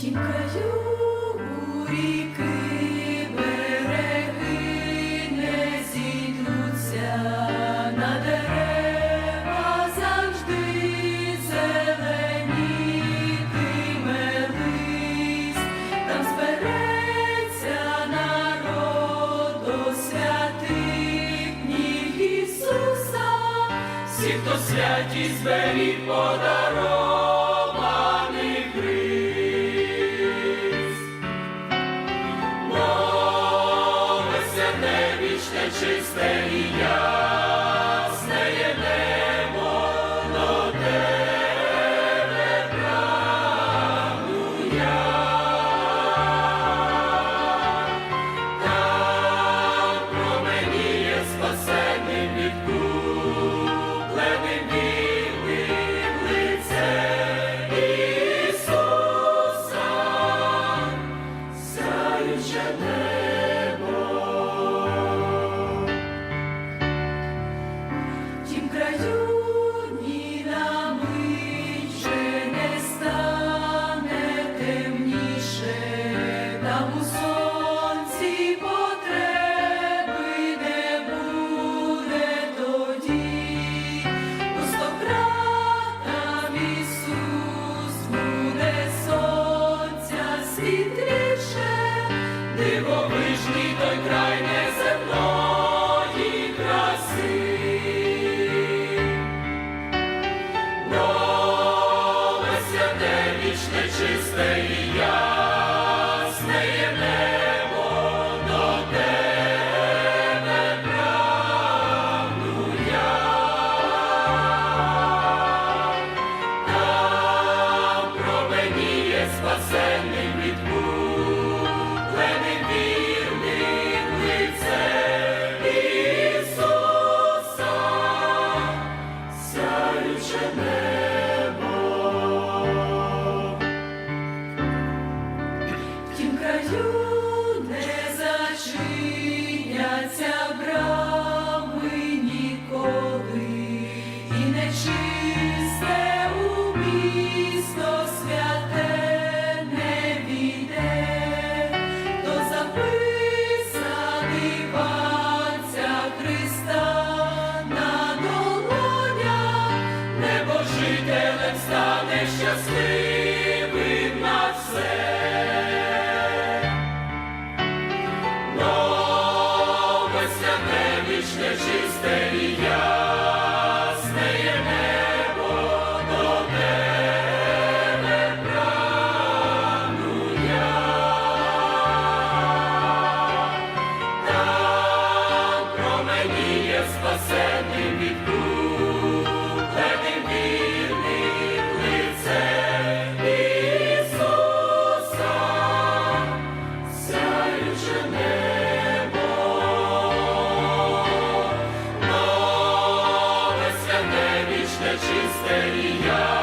тім краю ріки береги не зійдуться. На дерева завжди зеленітиме лист, там збереться народ до святих Ісуса. Всі, хто святі зберіг подарований чисте і небо до тебе прагну я. Там променіє спасенним лице Ісуса, сяюче. Вічне, чисте і you. Вічне, чисте небо до тебе прагну я. Там спасенним відкупленим чисте і ясне